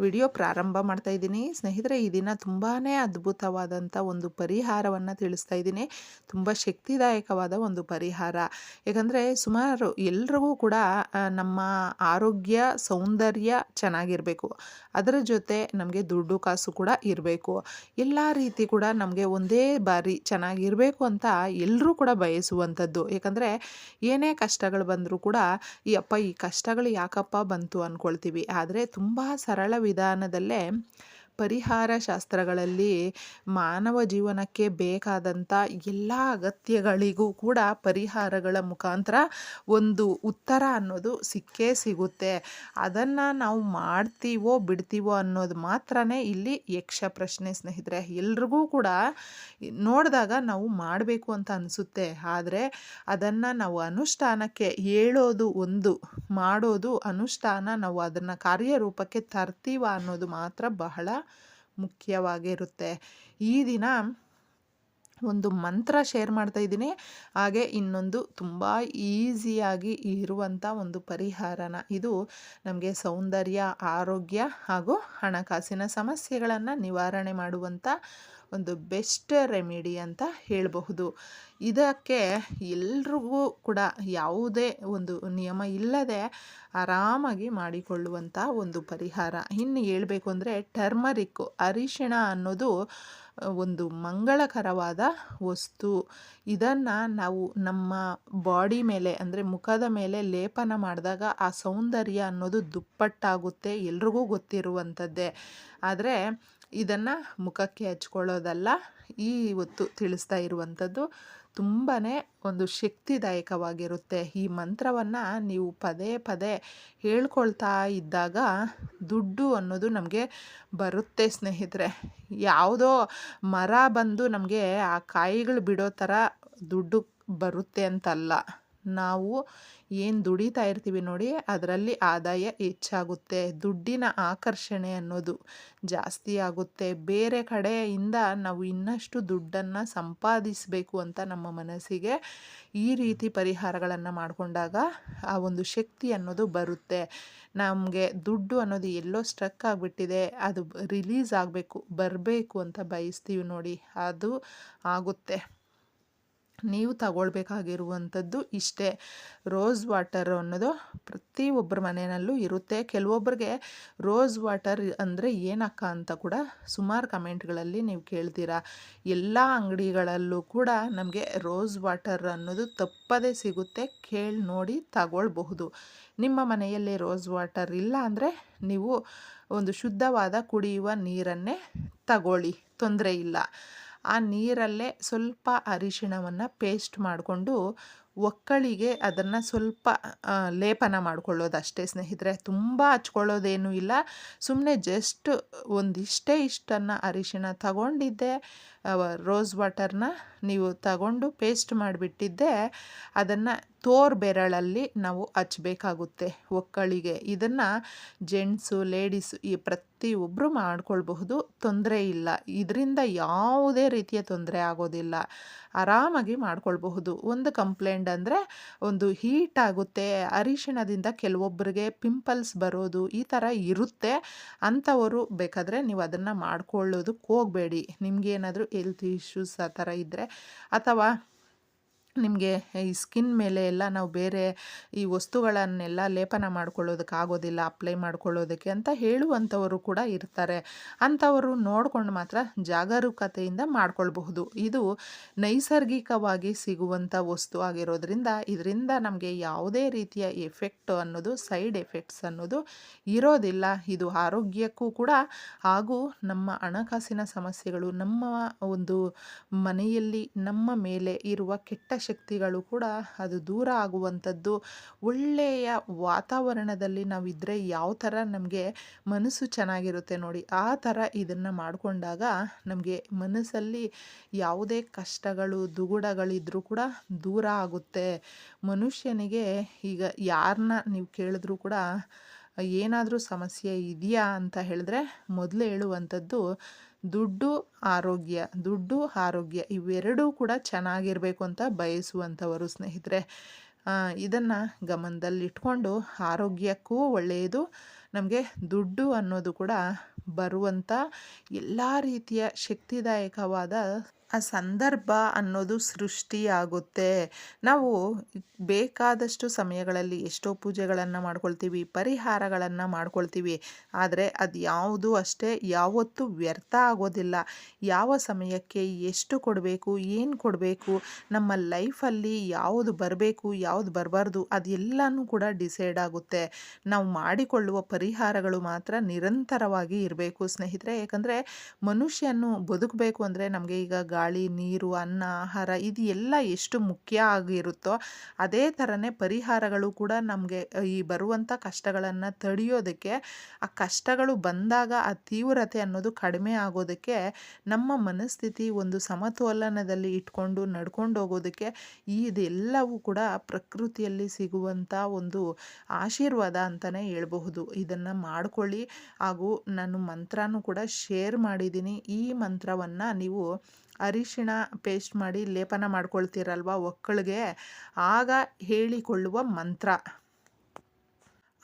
Video ಪ್ರಾರಂಭ ಮಾಡ್ತಾ ಇದ್ದೀನಿ. ಸ್ನೇಹಿತರೆ, ಈ ದಿನ ತುಂಬಾ ಅದ್ಭುತವಾದಂಥ ಒಂದು ಪರಿಹಾರವನ್ನು ತಿಳಿಸ್ತಾ ಇದ್ದೀನಿ. ತುಂಬ ಶಕ್ತಿದಾಯಕವಾದ ಒಂದು ಪರಿಹಾರ. ಯಾಕಂದರೆ, ಸುಮಾರು ಎಲ್ರಿಗೂ ಕೂಡ ನಮ್ಮ ಆರೋಗ್ಯ, ಸೌಂದರ್ಯ ಚೆನ್ನಾಗಿರಬೇಕು. ಅದರ ಜೊತೆ ನಮಗೆ ದುಡ್ಡು ಕಾಸು ಕೂಡ ಇರಬೇಕು. ಎಲ್ಲ ರೀತಿ ಕೂಡ ನಮಗೆ ಒಂದೇ ಬಾರಿ ಚೆನ್ನಾಗಿರಬೇಕು ಅಂತ ಎಲ್ಲರೂ ಕೂಡ ಬಯಸುವಂಥದ್ದು. ಯಾಕಂದರೆ, ಏನೇ ಕಷ್ಟಗಳು ಬಂದರೂ ಕೂಡ ಈ ಅಪ್ಪ ಈ ಕಷ್ಟಗಳು ಯಾಕಪ್ಪ ಬಂತು? ಅಂದ್ಕೊಳ್ತೀವಿ ಆದರೆ, ತುಂಬ ಸರಳ ವಿಧಾನದಲ್ಲೇ ಪರಿಹಾರ ಶಾಸ್ತ್ರಗಳಲ್ಲಿ ಮಾನವ ಜೀವನಕ್ಕೆ ಬೇಕಾದಂಥ ಎಲ್ಲ ಅಗತ್ಯಗಳಿಗೂ ಕೂಡ ಪರಿಹಾರಗಳ ಮುಖಾಂತರ ಒಂದು ಉತ್ತರ ಅನ್ನೋದು ಸಿಕ್ಕೇ ಸಿಗುತ್ತೆ. ಅದನ್ನು ನಾವು ಮಾಡ್ತೀವೋ ಬಿಡ್ತೀವೋ ಅನ್ನೋದು ಮಾತ್ರನೇ ಇಲ್ಲಿ ಯಕ್ಷ ಪ್ರಶ್ನೆ ಸ್ನೇಹಿತರೆ. ಎಲ್ರಿಗೂ ಕೂಡ ನೋಡಿದಾಗ ನಾವು ಮಾಡಬೇಕು ಅಂತ ಅನಿಸುತ್ತೆ. ಆದರೆ ಅದನ್ನು ನಾವು ಅನುಷ್ಠಾನಕ್ಕೆ ಹೇಳೋದು ಒಂದು, ಮಾಡೋದು ಅನುಷ್ಠಾನ ನಾವು ಅದನ್ನು ಕಾರ್ಯರೂಪಕ್ಕೆ ತರ್ತೀವ ಅನ್ನೋದು ಮಾತ್ರ ಬಹಳ ಮುಖ್ಯವಾಗಿರುತ್ತೆ ಈ ದಿನ ಒಂದು ಮಂತ್ರ ಶೇರ್ ಮಾಡ್ತಾ ಇದ್ದೀನಿ. ಹಾಗೆ ಇನ್ನೊಂದು ತುಂಬ ಈಸಿಯಾಗಿ ಇರುವಂಥ ಒಂದು ಪರಿಹಾರನ. ಇದು ನಮಗೆ ಸೌಂದರ್ಯ, ಆರೋಗ್ಯ ಹಾಗೂ ಹಣಕಾಸಿನ ಸಮಸ್ಯೆಗಳನ್ನು ನಿವಾರಣೆ ಮಾಡುವಂಥ ಒಂದು ಬೆಸ್ಟ್ ರೆಮಿಡಿ ಅಂತ ಹೇಳಬಹುದು. ಇದಕ್ಕೆ ಎಲ್ರಿಗೂ ಕೂಡ ಯಾವುದೇ ಒಂದು ನಿಯಮ ಇಲ್ಲದೆ ಆರಾಮಾಗಿ ಮಾಡಿಕೊಳ್ಳುವಂಥ ಒಂದು ಪರಿಹಾರ. ಇನ್ನು ಹೇಳಬೇಕು ಅಂದರೆ ಟರ್ಮರಿಕ್ಕು ಅರಿಶಿಣ ಅನ್ನೋದು ಒಂದು ಮಂಗಳಕರವಾದ ವಸ್ತು. ಇದನ್ನು ನಾವು ನಮ್ಮ ಬಾಡಿ ಮೇಲೆ ಅಂದರೆ ಮುಖದ ಮೇಲೆ ಲೇಪನ ಮಾಡಿದಾಗ ಆ ಸೌಂದರ್ಯ ಅನ್ನೋದು ದುಪ್ಪಟ್ಟಾಗುತ್ತೆ ಎಲ್ರಿಗೂ ಗೊತ್ತಿರುವಂಥದ್ದೇ ಆದರೆ ಇದನ್ನು ಮುಖಕ್ಕೆ ಹಚ್ಕೊಳ್ಳೋದಲ್ಲ, ಈ ಹೊತ್ತು ತಿಳಿಸ್ತಾ ಇರುವಂಥದ್ದು ತುಂಬಾ ಒಂದು ಶಕ್ತಿದಾಯಕವಾಗಿರುತ್ತೆ. ಈ ಮಂತ್ರವನ್ನು ನೀವು ಪದೇ ಪದೇ ಹೇಳ್ಕೊಳ್ತಾ ಇದ್ದಾಗ ದುಡ್ಡು ಅನ್ನೋದು ನಮಗೆ ಬರುತ್ತೆ ಸ್ನೇಹಿತರೆ. ಯಾವುದೋ ಮರ ಬಂದು ನಮಗೆ ಆ ಕಾಯಿಗಳು ಬಿಡೋ ಥರ ದುಡ್ಡು ಬರುತ್ತೆ ಅಂತಲ್ಲ. ನಾವು ಏನು ದುಡಿತಾ ಇರ್ತೀವಿ ನೋಡಿ, ಅದರಲ್ಲಿ ಆದಾಯ ಹೆಚ್ಚಾಗುತ್ತೆ. ದುಡ್ಡಿನ ಆಕರ್ಷಣೆ ಅನ್ನೋದು ಜಾಸ್ತಿ ಆಗುತ್ತೆ. ಬೇರೆ ಕಡೆಯಿಂದ ನಾವು ಇನ್ನಷ್ಟು ದುಡ್ಡನ್ನು ಸಂಪಾದಿಸಬೇಕು ಅಂತ ನಮ್ಮ ಮನಸ್ಸಿಗೆ ಈ ರೀತಿ ಪರಿಹಾರಗಳನ್ನು ಮಾಡಿಕೊಂಡಾಗ ಆ ಒಂದು ಶಕ್ತಿ ಅನ್ನೋದು ಬರುತ್ತೆ. ನಮಗೆ ದುಡ್ಡು ಅನ್ನೋದು ಎಲ್ಲೋ ಸ್ಟ್ರಕ್ ಆಗಿಬಿಟ್ಟಿದೆ, ಅದು ರಿಲೀಸ್ ಆಗಬೇಕು, ಬರಬೇಕು ಅಂತ ಬಯಸ್ತೀವಿ ನೋಡಿ, ಅದು ಆಗುತ್ತೆ. ನೀವು ತಗೊಳ್ಬೇಕಾಗಿರುವಂಥದ್ದು ಇಷ್ಟೇ. ರೋಸ್ ವಾಟರ್ ಅನ್ನೋದು ಪ್ರತಿಯೊಬ್ಬರ ಮನೆಯಲ್ಲೂ ಇರುತ್ತೆ. ಕೆಲವೊಬ್ಬರಿಗೆ ರೋಸ್ ವಾಟರ್ ಅಂದರೆ ಏನಕ್ಕ ಅಂತ ಕೂಡ ಸುಮಾರು ಕಮೆಂಟ್ಗಳಲ್ಲಿ ನೀವು ಕೇಳ್ತೀರಾ. ಎಲ್ಲ ಅಂಗಡಿಗಳಲ್ಲೂ ಕೂಡ ನಮಗೆ ರೋಸ್ ವಾಟರ್ ಅನ್ನೋದು ತಪ್ಪದೇ ಸಿಗುತ್ತೆ. ಕೇಳಿ ನೋಡಿ ತಗೊಳ್ಬಹುದು. ನಿಮ್ಮ ಮನೆಯಲ್ಲಿ ರೋಸ್ ವಾಟರ್ ಇಲ್ಲ ಅಂದರೆ ನೀವು ಒಂದು ಶುದ್ಧವಾದ ಕುಡಿಯುವ ನೀರನ್ನೇ ತಗೊಳ್ಳಿ. ತೊಂದರೆ ಇಲ್ಲ. ಆ ನೀರಲ್ಲೇ ಸ್ವಲ್ಪ ಅರಿಶಿಣವನ್ನು ಪೇಸ್ಟ್ ಮಾಡಿಕೊಂಡು ಒಕ್ಕಳಿಗೆ ಅದನ್ನು ಸ್ವಲ್ಪ ಲೇಪನ ಮಾಡ್ಕೊಳ್ಳೋದು ಅಷ್ಟೇ ಸ್ನೇಹಿತರೆ. ತುಂಬ ಹಚ್ಕೊಳ್ಳೋದೇನೂ ಇಲ್ಲ. ಸುಮ್ಮನೆ ಜಸ್ಟ್ ಒಂದಿಷ್ಟೇ ಇಷ್ಟನ್ನು ಅರಿಶಿಣ ತಗೊಂಡಿದ್ದೆ. ರೋಸ್ ವಾಟರ್ನ ನೀವು ತಗೊಂಡು ಪೇಸ್ಟ್ ಮಾಡಿಬಿಟ್ಟಿದ್ದೆ. ಅದನ್ನು ತೋರ್ ಬೆರಳಲ್ಲಿ ನಾವು ಹಚ್ಚಬೇಕಾಗುತ್ತೆ ಒಕ್ಕಳಿಗೆ ಇದನ್ನು ಜೆಂಟ್ಸು ಲೇಡೀಸು ಈ ಪ್ರತಿಯೊಬ್ಬರು ಮಾಡ್ಕೊಳ್ಬಹುದು. ತೊಂದರೆ ಇಲ್ಲ. ಇದರಿಂದ ಯಾವುದೇ ರೀತಿಯ ತೊಂದರೆ ಆಗೋದಿಲ್ಲ. ಆರಾಮಾಗಿ ಮಾಡ್ಕೊಳ್ಬಹುದು. ಒಂದು ಕಂಪ್ಲೇಂಟ್ ಅಂದರೆ ಒಂದು ಹೀಟ್ ಆಗುತ್ತೆ, ಅರಿಶಿಣದಿಂದ ಕೆಲವೊಬ್ಬರಿಗೆ ಪಿಂಪಲ್ಸ್ ಬರೋದು ಈ ಥರ ಇರುತ್ತೆ. ಅಂಥವರು ಬೇಕಾದರೆ ನೀವು ಅದನ್ನು ಮಾಡ್ಕೊಳ್ಳೋದಕ್ಕೆ ಹೋಗಬೇಡಿ. ನಿಮಗೇನಾದರೂ ಹೆಲ್ತ್ ಇಶ್ಯೂಸ್ ಆ ಥರ ಇದ್ದರೆ ಅಥವಾ ನಿಮಗೆ ಈ ಸ್ಕಿನ್ ಮೇಲೆ ಎಲ್ಲ ನಾವು ಬೇರೆ ಈ ವಸ್ತುಗಳನ್ನೆಲ್ಲ ಲೇಪನ ಮಾಡ್ಕೊಳ್ಳೋದಕ್ಕೆ ಆಗೋದಿಲ್ಲ ಅಪ್ಲೈ ಮಾಡ್ಕೊಳ್ಳೋದಕ್ಕೆ ಅಂತ ಹೇಳುವಂಥವರು ಕೂಡ ಇರ್ತಾರೆ. ಅಂಥವರು ನೋಡಿಕೊಂಡು ಮಾತ್ರ ಜಾಗರೂಕತೆಯಿಂದ ಮಾಡ್ಕೊಳ್ಬಹುದು. ಇದು ನೈಸರ್ಗಿಕವಾಗಿ ಸಿಗುವಂಥ ವಸ್ತು ಆಗಿರೋದ್ರಿಂದ ಇದರಿಂದ ನಮಗೆ ಯಾವುದೇ ರೀತಿಯ ಎಫೆಕ್ಟ್ ಅನ್ನೋದು ಸೈಡ್ ಎಫೆಕ್ಟ್ಸ್ ಅನ್ನೋದು ಇರೋದಿಲ್ಲ. ಇದು ಆರೋಗ್ಯಕ್ಕೂ ಕೂಡ ಹಾಗೂ ನಮ್ಮ ಹಣಕಾಸಿನ ಸಮಸ್ಯೆಗಳು ನಮ್ಮ ಒಂದು ಮನೆಯಲ್ಲಿ ನಮ್ಮ ಮೇಲೆ ಇರುವ ಕೆಟ್ಟ ಶಕ್ತಿಗಳು ಕೂಡ ಅದು ದೂರ ಆಗುವಂಥದ್ದು. ಒಳ್ಳೆಯ ವಾತಾವರಣದಲ್ಲಿ ನಾವಿದ್ದರೆ ಯಾವ ಥರ ನಮಗೆ ಮನಸ್ಸು ಚೆನ್ನಾಗಿರುತ್ತೆ ನೋಡಿ. ಆ ಥರ ಇದನ್ನು ಮಾಡಿಕೊಂಡಾಗ ನಮಗೆ ಮನಸ್ಸಲ್ಲಿ ಯಾವುದೇ ಕಷ್ಟಗಳು, ದುಗುಡಗಳಿದ್ರೂ ಕೂಡ ದೂರ ಆಗುತ್ತೆ. ಮನುಷ್ಯನಿಗೆ ಈಗ ಯಾರನ್ನ ನೀವು ಕೇಳಿದ್ರೂ ಕೂಡ ಏನಾದರೂ ಸಮಸ್ಯೆ ಇದೆಯಾ ಅಂತ ಹೇಳಿದ್ರೆ ಮೊದಲು ಹೇಳುವಂಥದ್ದು ದುಡ್ಡು, ಆರೋಗ್ಯ ದುಡ್ಡು, ಆರೋಗ್ಯ ಇವೆರಡೂ ಕೂಡ ಚೆನ್ನಾಗಿರಬೇಕು ಅಂತ ಬಯಸುವಂಥವರು ಸ್ನೇಹಿತರೆ. ಇದನ್ನು ಗಮನದಲ್ಲಿಟ್ಕೊಂಡು ಆರೋಗ್ಯಕ್ಕೂ ಒಳ್ಳೆಯದು ನಮಗೆ ದುಡ್ಡು ಅನ್ನೋದು ಕೂಡ ಬರುವಂಥ ಎಲ್ಲ ರೀತಿಯ ಶಕ್ತಿದಾಯಕವಾದ ಆ ಸಂದರ್ಭ ಅನ್ನೋದು ಸೃಷ್ಟಿಯಾಗುತ್ತೆ. ನಾವು ಬೇಕಾದಷ್ಟು ಸಮಯಗಳಲ್ಲಿ ಎಷ್ಟೋ ಪೂಜೆಗಳನ್ನು ಮಾಡ್ಕೊಳ್ತೀವಿ, ಪರಿಹಾರಗಳನ್ನು ಮಾಡ್ಕೊಳ್ತೀವಿ. ಆದರೆ ಅದು ಯಾವುದು ಅಷ್ಟೇ ಯಾವತ್ತೂ ವ್ಯರ್ಥ ಆಗೋದಿಲ್ಲ. ಯಾವ ಸಮಯಕ್ಕೆ ಎಷ್ಟು ಕೊಡಬೇಕು, ಏನು ಕೊಡಬೇಕು, ನಮ್ಮ ಲೈಫಲ್ಲಿ ಯಾವುದು ಬರಬೇಕು, ಯಾವುದು ಬರಬಾರ್ದು ಅದೆಲ್ಲನೂ ಕೂಡ ಡಿಸೈಡ್ ಆಗುತ್ತೆ. ನಾವು ಮಾಡಿಕೊಳ್ಳುವ ಪರಿಹಾರಗಳು ಮಾತ್ರ ನಿರಂತರವಾಗಿ ಇರಬೇಕು. ಸ್ನೇಹಿತರೆ. ಯಾಕಂದರೆ ಮನುಷ್ಯನು ಬದುಕಬೇಕು ಅಂದರೆ ನಮಗೆ ಈಗ ಗಾಳಿ, ನೀರು, ಅನ್ನ, ಆಹಾರ ಇದು ಎಲ್ಲ ಎಷ್ಟು ಮುಖ್ಯ ಆಗಿರುತ್ತೋ ಅದೇ ಥರನೇ ಪರಿಹಾರಗಳು ಕೂಡ ನಮಗೆ, ಈ ಬರುವಂಥ ಕಷ್ಟಗಳನ್ನು ತಡೆಯೋದಕ್ಕೆ, ಆ ಕಷ್ಟಗಳು ಬಂದಾಗ ಆ ತೀವ್ರತೆ ಅನ್ನೋದು ಕಡಿಮೆ ಆಗೋದಕ್ಕೆ, ನಮ್ಮ ಮನಸ್ಥಿತಿ ಒಂದು ಸಮತೋಲನದಲ್ಲಿ ಇಟ್ಕೊಂಡು ನಡ್ಕೊಂಡು ಹೋಗೋದಕ್ಕೆ ಇದೆಲ್ಲವೂ ಕೂಡ ಪ್ರಕೃತಿಯಲ್ಲಿ ಸಿಗುವಂಥ ಒಂದು ಆಶೀರ್ವಾದ ಅಂತಲೇ ಹೇಳ್ಬಹುದು. ಇದನ್ನು ಮಾಡ್ಕೊಳ್ಳಿ. ಹಾಗೂ ನಾನು ಮಂತ್ರನೂ ಕೂಡ ಶೇರ್ ಮಾಡಿದ್ದೀನಿ ಈ ಮಂತ್ರವನ್ನು ನೀವು ಅರಿಶಿಣ ಪೇಸ್ಟ್ ಮಾಡಿ ಲೇಪನ ಮಾಡ್ಕೊಳ್ತೀರಲ್ವ ಒಕ್ಕಳಿಗೆ? ಆಗ ಹೇಳಿಕೊಳ್ಳುವ ಮಂತ್ರ.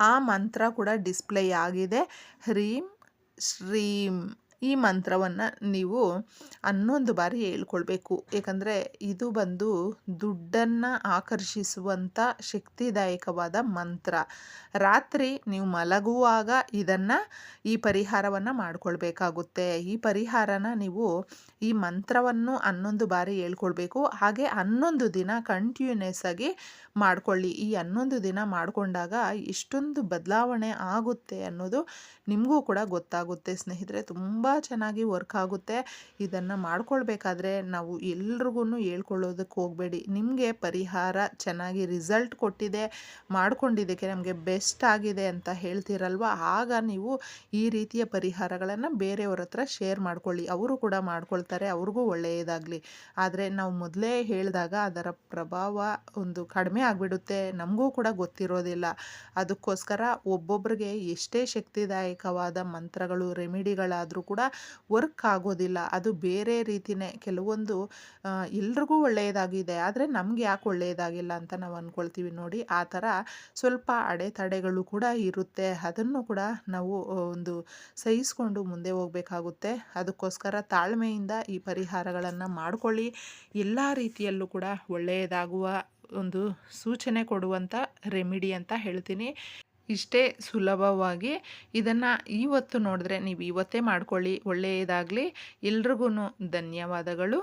ಆ ಮಂತ್ರ ಕೂಡ ಡಿಸ್ಪ್ಲೇ ಆಗಿದೆ. ಹ್ರೀಂ ಶ್ರೀಂ. ಈ ಮಂತ್ರವನ್ನು ನೀವು ಹನ್ನೊಂದು ಬಾರಿ ಹೇಳ್ಕೊಳ್ಬೇಕು. ಏಕೆಂದರೆ ಇದು ಬಂದು ದುಡ್ಡನ್ನು ಆಕರ್ಷಿಸುವಂಥ ಶಕ್ತಿದಾಯಕವಾದ ಮಂತ್ರ. ರಾತ್ರಿ ನೀವು ಮಲಗುವಾಗ ಇದನ್ನು ಈ ಪರಿಹಾರವನ್ನು ಮಾಡಿಕೊಳ್ಬೇಕಾಗುತ್ತೆ. ಈ ಪರಿಹಾರನ ನೀವು ಈ ಮಂತ್ರವನ್ನು ಹನ್ನೊಂದು ಬಾರಿ ಹೇಳ್ಕೊಳ್ಬೇಕು. ಹಾಗೆ ಹನ್ನೊಂದು ದಿನ ಕಂಟಿನ್ಯೂಸ್ ಆಗಿ ಮಾಡಿಕೊಳ್ಳಿ. ಈ ಹನ್ನೊಂದು ದಿನ ಮಾಡಿಕೊಂಡಾಗ ಎಷ್ಟೊಂದು ಬದಲಾವಣೆ ಆಗುತ್ತೆ ಅನ್ನೋದು ನಿಮಗೂ ಕೂಡ ಗೊತ್ತಾಗುತ್ತೆ ಸ್ನೇಹಿತರೆ. ತುಂಬ ಚೆನ್ನಾಗಿ ವರ್ಕ್ ಆಗುತ್ತೆ. ಇದನ್ನು ಮಾಡ್ಕೊಳ್ಬೇಕಾದ್ರೆ ನಾವು ಎಲ್ರಿಗೂ ಹೇಳ್ಕೊಳ್ಳೋದಕ್ಕೆ ಹೋಗಬೇಡಿ. ನಿಮಗೆ ಪರಿಹಾರ ಚೆನ್ನಾಗಿ ರಿಸಲ್ಟ್ ಕೊಟ್ಟಿದೆ, ಮಾಡ್ಕೊಂಡಿದ್ದಕ್ಕೆ ನಮಗೆ ಬೆಸ್ಟ್ ಆಗಿದೆ ಅಂತ ಹೇಳ್ತೀರಲ್ವ? ಆಗ ನೀವು ಈ ರೀತಿಯ ಪರಿಹಾರಗಳನ್ನು ಬೇರೆಯವ್ರ ಹತ್ರ ಶೇರ್ ಮಾಡ್ಕೊಳ್ಳಿ. ಅವರು ಕೂಡ ಮಾಡ್ಕೊಳ್ತಾರೆ, ಅವ್ರಿಗೂ ಒಳ್ಳೆಯದಾಗಲಿ. ಆದರೆ ನಾವು ಮೊದಲೇ ಹೇಳಿದಾಗ ಅದರ ಪ್ರಭಾವ ಒಂದು ಕಡಿಮೆ ಆಗಿಬಿಡುತ್ತೆ. ನಮಗೂ ಕೂಡ ಗೊತ್ತಿರೋದಿಲ್ಲ. ಅದಕ್ಕೋಸ್ಕರ ಒಬ್ಬೊಬ್ಬರಿಗೆ ಎಷ್ಟೇ ಶಕ್ತಿದಾಯಕವಾದ ಮಂತ್ರಗಳು, ರೆಮಿಡಿಗಳಾದರೂ ಕೂಡ ವರ್ಕ್ ಆಗೋದಿಲ್ಲ. ಅದು ಬೇರೆ ರೀತಿಯೇ ಕೆಲವೊಂದು ಎಲ್ರಿಗೂ ಒಳ್ಳೆಯದಾಗಿದೆ, ಆದರೆ ನಮ್ಗೆ ಯಾಕೆ ಒಳ್ಳೆಯದಾಗಿಲ್ಲ ಅಂತ ನಾವು ಅಂದ್ಕೊಳ್ತೀವಿ ನೋಡಿ. ಆ ಥರ ಸ್ವಲ್ಪ ಅಡೆತಡೆಗಳು ಕೂಡ ಇರುತ್ತೆ. ಅದನ್ನು ಕೂಡ ನಾವು ಒಂದು ಸಹಿಸ್ಕೊಂಡು ಮುಂದೆ ಹೋಗಬೇಕಾಗುತ್ತೆ. ಅದಕ್ಕೋಸ್ಕರ ತಾಳ್ಮೆಯಿಂದ ಈ ಪರಿಹಾರಗಳನ್ನು ಮಾಡಿಕೊಳ್ಳಿ. ಎಲ್ಲ ರೀತಿಯಲ್ಲೂ ಕೂಡ ಒಳ್ಳೆಯದಾಗುವ ಒಂದು ಸೂಚನೆ ಕೊಡುವಂಥ ರೆಮಿಡಿ ಅಂತ ಹೇಳ್ತೀನಿ. ಇಷ್ಟೇ ಸುಲಭವಾಗಿ ಇದನ್ನು ಇವತ್ತು ನೋಡಿದ್ರೆ ನೀವು ಇವತ್ತೇ ಮಾಡ್ಕೊಳ್ಳಿ ಒಳ್ಳೆಯದಾಗಲಿ. ಎಲ್ರಿಗೂ ಧನ್ಯವಾದಗಳು.